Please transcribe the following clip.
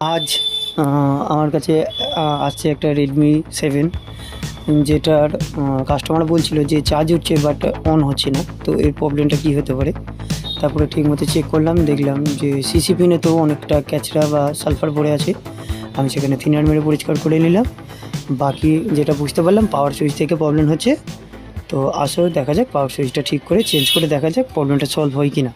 আজ আমার কাছে আসছে একটা রেডমি সেভেন যেটার কাস্টমার বলছিল যে চার্জ উঠছে বাট অন হচ্ছে না, তো এর প্রবলেমটা কী হতে পারে? তারপরে ঠিক মতো চেক করলাম, দেখলাম যে সিসি পিনে তো অনেকটা ক্যাচরা বা সালফার পড়ে আছে, আমি সেখানে থিনার মেরে পরিষ্কার করে নিলাম, বাকি যেটা বুঝতে পারলাম পাওয়ার সুইচ থেকে প্রবলেম হচ্ছে, তো আসলে দেখা যাক পাওয়ার সুইচটা ঠিক করে চেঞ্জ করে দেখা যাক প্রবলেমটা সলভ হয় কি না